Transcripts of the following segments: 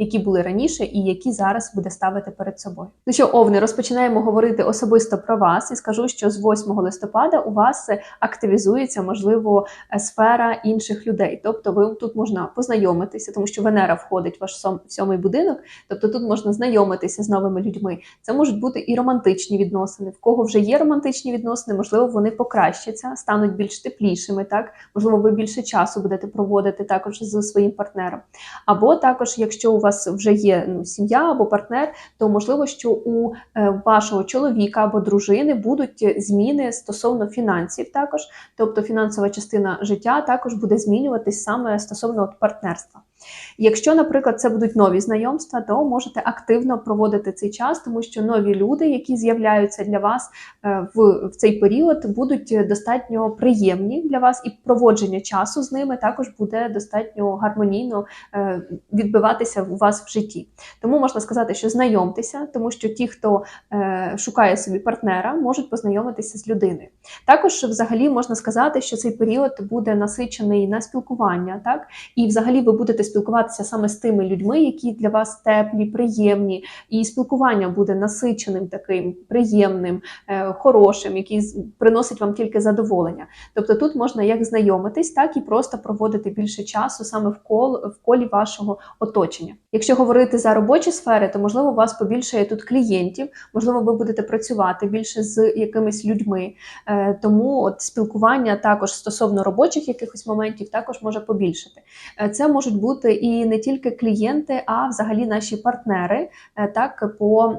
які були раніше, і які зараз буде ставити перед собою. Ну що, овни, розпочинаємо говорити особисто про вас і скажу, що з 8 листопада у вас активізується можливо сфера інших людей. Тобто, ви тут можна познайомитися, тому що Венера входить в ваш сьомий будинок. Тобто тут можна знайомитися з новими людьми. Це можуть бути і романтичні відносини. В кого вже є романтичні відносини, можливо, вони покращаться, стануть більш теплішими. Так, можливо, ви більше часу будете проводити також з своїм партнером. Або також, якщо у вас вже є ну, сім'я або партнер, то можливо, що у е, вашого чоловіка або дружини будуть зміни стосовно фінансів, також, тобто фінансова частина життя також буде змінюватись саме стосовно от партнерства. Якщо, наприклад, це будуть нові знайомства, то можете активно проводити цей час, тому що нові люди, які з'являються для вас е, в, в цей період, будуть достатньо приємні для вас, і проводження часу з ними також буде достатньо гармонійно е, відбиватися у вас в житті. Тому можна сказати, що знайомтеся, тому що ті, хто е, шукає собі партнера, можуть познайомитися з людиною. Також, взагалі, можна сказати, що цей період буде насичений на спілкування, так і взагалі ви будете спілкуватися саме з тими людьми, які для вас теплі, приємні, і спілкування буде насиченим, таким приємним, е, хорошим, який приносить вам тільки задоволення. Тобто тут можна як знайомитись, так і просто проводити більше часу саме в кол в колі вашого оточення. Якщо говорити за робочі сфери, то можливо у вас побільшає тут клієнтів, можливо, ви будете працювати більше з якимись людьми. Е, Тому от спілкування також стосовно робочих якихось моментів також може побільшати. Е, Це можуть бути і не тільки клієнти, а взагалі наші партнери, е, так по,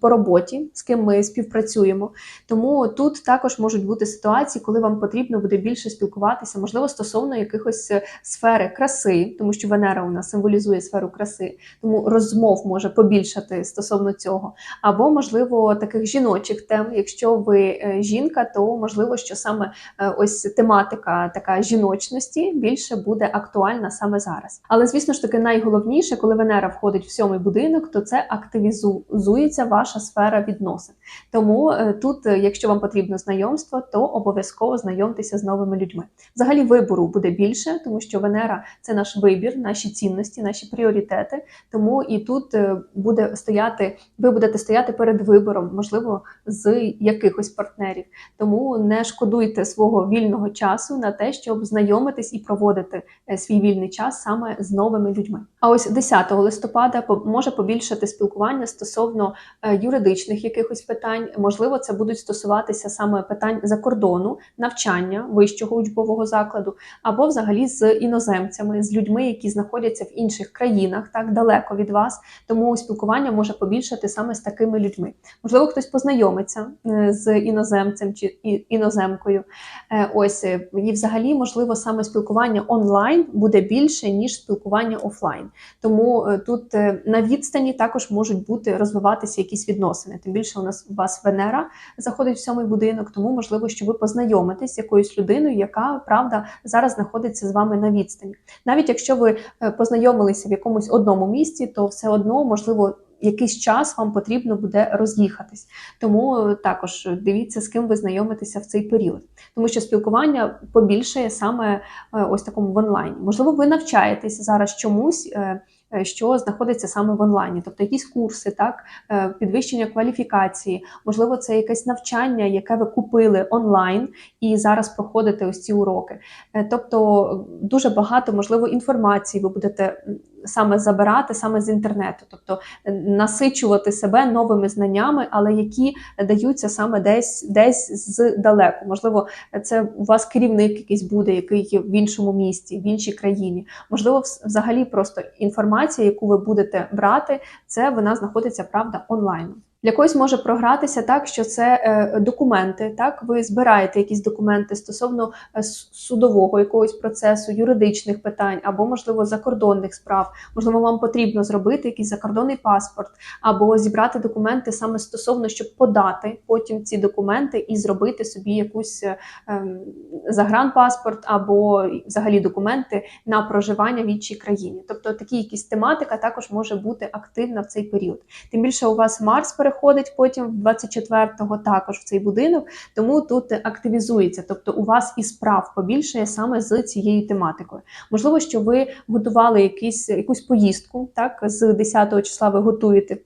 по роботі, з ким ми співпрацюємо. Тому тут також можуть бути ситуації, коли вам потрібно буде більше спілкуватися, можливо, стосовно якихось е, сфери краси, тому що Венера у нас символізує сферу краси, тому розмов може побільшати стосовно цього. Або, можливо, таких жіночих тем. Якщо ви е, жінка, то можливо, що саме ось тематика така жіночності більше буде актуальна саме зараз. Але звісно ж таки, найголовніше, коли Венера входить в сьомий будинок, то це активізується ваша сфера відносин. Тому е, тут, е, якщо вам потрібно знайомство, то обов'язково знайомтеся з новими людьми. Взагалі вибору буде більше, тому що Венера це наш вибір, наші цінності, наші пріоритети. Тому і тут е, буде стояти, ви будете стояти перед вибором, можливо, з якихось партнерів. Тому не шкодуйте свого вільного часу на те, щоб знайомитись і проводити свій вільний час саме з новими людьми. А ось 10 листопада може побільшати спілкування стосовно е, юридичних якихось питань. Можливо, це будуть стосуватися саме питань за кордону, навчання вищого учбового закладу, або взагалі з іноземцями, з людьми, які знаходяться в інших країнах, так далеко від вас. Тому спілкування може побільшати саме з такими людьми. Можливо, хтось познайомиться е, з іноземцем чи іноземкою. Е, Ось і взагалі, можливо, саме спілкування онлайн буде більше ніж спілкування офлайн. Тому е, тут е, на відстані також можуть бути розвиватися якісь відносини. Тим більше у нас у вас Венера заходить в сьомий будинок, тому можливо, що ви познайомитесь з якоюсь людиною, яка правда зараз знаходиться з вами на відстані. Навіть якщо ви е, познайомилися в якомусь одному місці, то все одно можливо якийсь час вам потрібно буде роз'їхатись. Тому також дивіться, з ким ви знайомитеся в цей період, тому що спілкування побільшає саме е, ось такому в онлайні. Можливо, ви навчаєтесь зараз чомусь. е, е, Що знаходиться саме в онлайні, тобто якісь курси, так е, підвищення кваліфікації, можливо, це якесь навчання, яке ви купили онлайн і зараз проходите ось ці уроки. Е, Тобто дуже багато можливо інформації ви будете саме забирати саме з інтернету, тобто е, насичувати себе новими знаннями, але які даються саме десь десь здалеку. Можливо, це у вас керівник якийсь буде, який в іншому місті, в іншій країні. Можливо, взагалі просто інформація, яку ви будете брати, це вона знаходиться правда онлайн. Для когось може програтися так, що це е, документи. Так, ви збираєте якісь документи стосовно е, судового якогось процесу, юридичних питань або, можливо, закордонних справ. Можливо, вам потрібно зробити якийсь закордонний паспорт, або зібрати документи саме стосовно, щоб подати потім ці документи і зробити собі якусь е, ем, загранпаспорт або взагалі документи на проживання в іншій країні. Тобто такі якісь тематика також може бути активна в цей період. Тим більше у вас Марс переходить потім 24-го також в цей будинок, тому тут активізується. Тобто у вас і справ побільшає саме з цією тематикою. Можливо, що ви готували якісь, якусь поїздку, так з 10-го числа ви готуєте.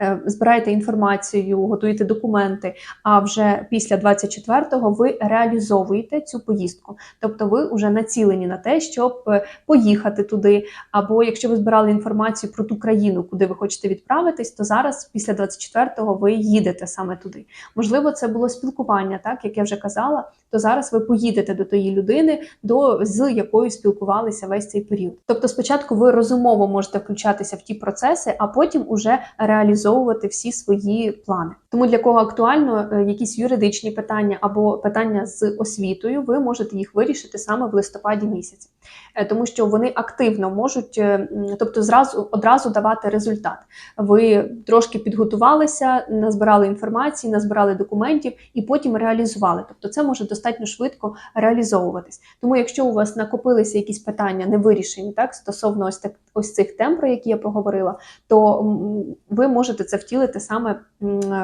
Е, Збираєте інформацію, готуєте документи, а вже після 24-го ви реалізовуєте цю поїздку. Тобто ви вже націлені на те, щоб е, поїхати туди, або якщо ви збирали інформацію про ту країну, куди ви хочете відправитись, то зараз, після 24-го, ви їдете саме туди. Можливо, це було спілкування, так як я вже казала, то зараз ви поїдете до тої людини, до з якою спілкувалися весь цей період. Тобто, спочатку ви розумово можете включатися в ті процеси, а потім уже реалізовувати всі свої плани. Тому для кого актуально е, якісь юридичні питання або питання з освітою, ви можете їх вирішити саме в листопаді місяці, тому що вони активно можуть, е, тобто зразу одразу давати результат. Ви трошки підготувалися, назбирали інформації, назбирали документів і потім реалізували. Тобто, це може достатньо швидко реалізовуватись. Тому, якщо у вас накопилися якісь питання не вирішені, так стосовно ось так ось цих тем, про які я проговорила, то ви можете це втілити саме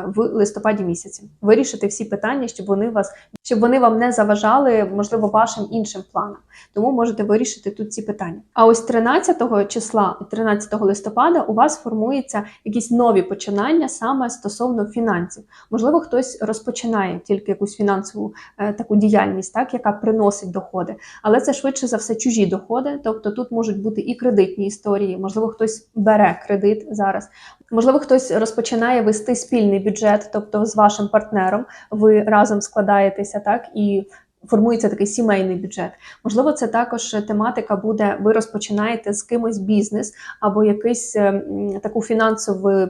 в листопаді місяці, вирішити всі питання, щоб вони вас щоб вони вам не заважали, можливо, вашим іншим планам. Тому можете вирішити тут ці питання. А ось 13 числа, 13 листопада, у вас формуються якісь нові починання саме стосовно фінансів. Можливо, хтось розпочинає тільки якусь фінансову е, таку діяльність, так яка приносить доходи, але це швидше за все чужі доходи. Тобто тут можуть бути і кредитні історії, можливо, хтось бере кредит зараз. Можливо, хтось розпочинає вести спільний бюджет, тобто з вашим партнером ви разом складаєтеся, так і формується такий сімейний бюджет. Можливо, це також тематика буде: ви розпочинаєте з кимось бізнес або якусь е, таку фінансову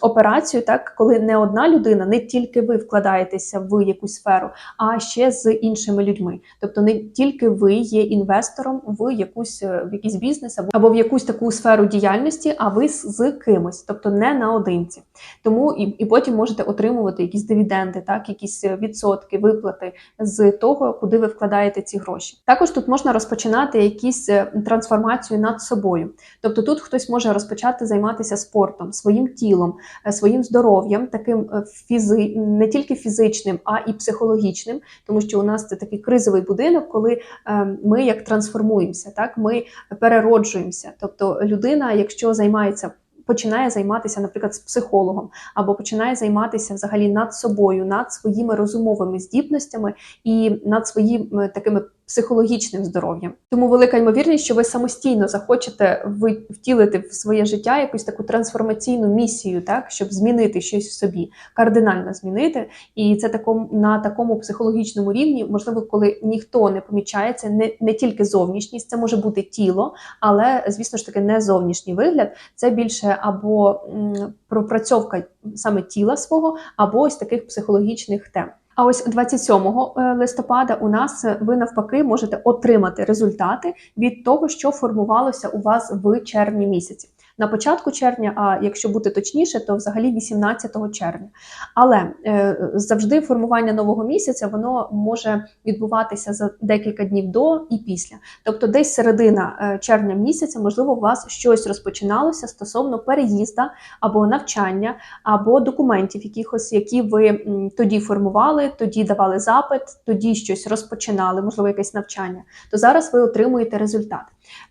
операцію, так коли не одна людина, не тільки ви вкладаєтеся в якусь сферу, а ще з іншими людьми. Тобто не тільки ви є інвестором в якусь е, в якийсь бізнес або, в якусь таку сферу діяльності, а ви з, з кимось, тобто не наодинці. Тому і, і потім можете отримувати якісь дивіденди, так якісь е, відсотки, виплати з того, куди ви вкладаєте ці гроші. Також тут можна розпочинати якісь е, трансформацію над собою. Тобто тут хтось може розпочати займатися спортом, своїм тілом, е, своїм здоров'ям, таким е, фізи... не тільки фізичним, а і психологічним, тому що у нас це такий кризовий будинок, коли е, ми як трансформуємося, так ми перероджуємося. Тобто людина, якщо займається. Починає займатися, наприклад, з психологом, або починає займатися взагалі над собою, над своїми розумовими здібностями і над своїм е, такими психологічним здоров'ям. Тому велика ймовірність, що ви самостійно захочете втілити в своє життя якусь таку трансформаційну місію, так щоб змінити щось в собі, кардинально змінити. І це такому на такому психологічному рівні, можливо, коли ніхто не помічає це, не, не тільки зовнішність, це може бути тіло, але звісно ж таки не зовнішній вигляд. Це більше або м, пропрацьовка саме тіла свого, або ось таких психологічних тем. А ось 27 е, листопада у нас е, ви навпаки можете отримати результати від того, що формувалося у вас в червні місяці. На початку червня, а якщо бути точніше, то взагалі 18 червня. Але е, завжди формування нового місяця воно може відбуватися за декілька днів до і після. Тобто, десь середина е, червня місяця, можливо, у вас щось розпочиналося стосовно переїзда або навчання, або документів, якихось, які ви тоді формували, тоді давали запит, тоді щось розпочинали, можливо, якесь навчання. То зараз ви отримуєте результат.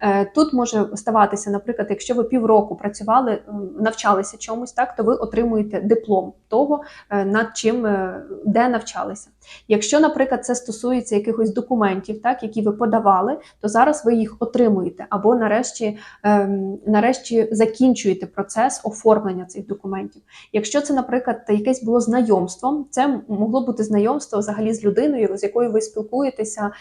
Е, Тут може ставатися, наприклад, якщо ви півроку працювали, навчалися чомусь, так то ви отримуєте диплом того, е, над чим е, де навчалися. Якщо, наприклад, це стосується якихось документів, так які ви подавали, то зараз ви їх отримуєте, або нарешті, ем, нарешті закінчуєте процес оформлення цих документів. Якщо це, наприклад, якесь було знайомство, це могло бути знайомство взагалі з людиною, з якою ви спілкуєтеся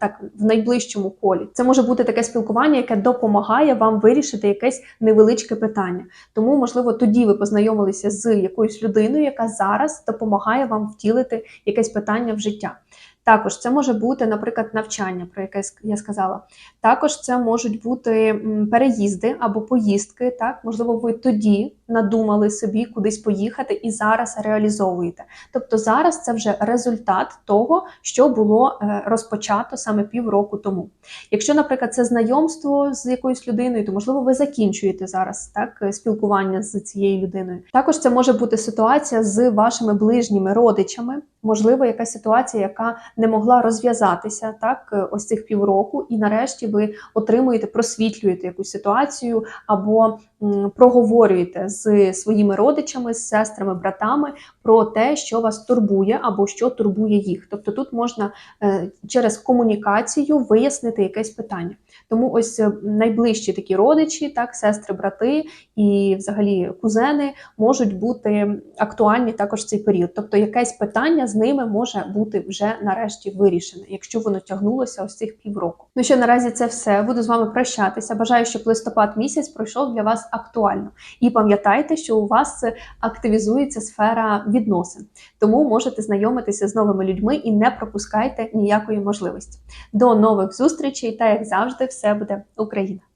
так в найближчому колі. Це може бути таке спілкування, яке допомагає вам вирішити якесь невеличке питання. Тому, можливо, тоді ви познайомилися з якоюсь людиною, яка зараз допомагає вам втілити якесь питання в життя. Також це може бути, наприклад, навчання, про яке я сказала. Також це можуть бути переїзди або поїздки. Так, можливо, ви тоді надумали собі кудись поїхати і зараз реалізовуєте. Тобто зараз це вже результат того, що було е, розпочато саме півроку тому. Якщо, наприклад, це знайомство з якоюсь людиною, то можливо ви закінчуєте зараз так е, спілкування з цією людиною. Також це може бути ситуація з вашими ближніми родичами. Можливо, якась ситуація, яка не могла розв'язатися так, е, ось цих півроку, і нарешті ви отримуєте, просвітлюєте якусь ситуацію або проговорюєте з своїми родичами, з сестрами, братами про те, що вас турбує або що турбує їх. Тобто тут можна е, через комунікацію вияснити якесь питання. Тому ось е, найближчі такі родичі, так, сестри, брати і взагалі кузени можуть бути актуальні також в цей період. Тобто якесь питання з ними може бути вже нарешті вирішене, якщо воно тягнулося ось цих півроку. Ну що наразі це все. Буду з вами прощатися. Бажаю, щоб листопад місяць пройшов для вас актуально. І пам'ятайте, що у вас активізується сфера відносин, тому можете знайомитися з новими людьми і не пропускайте ніякої можливості. До нових зустрічей та як завжди, все буде Україна!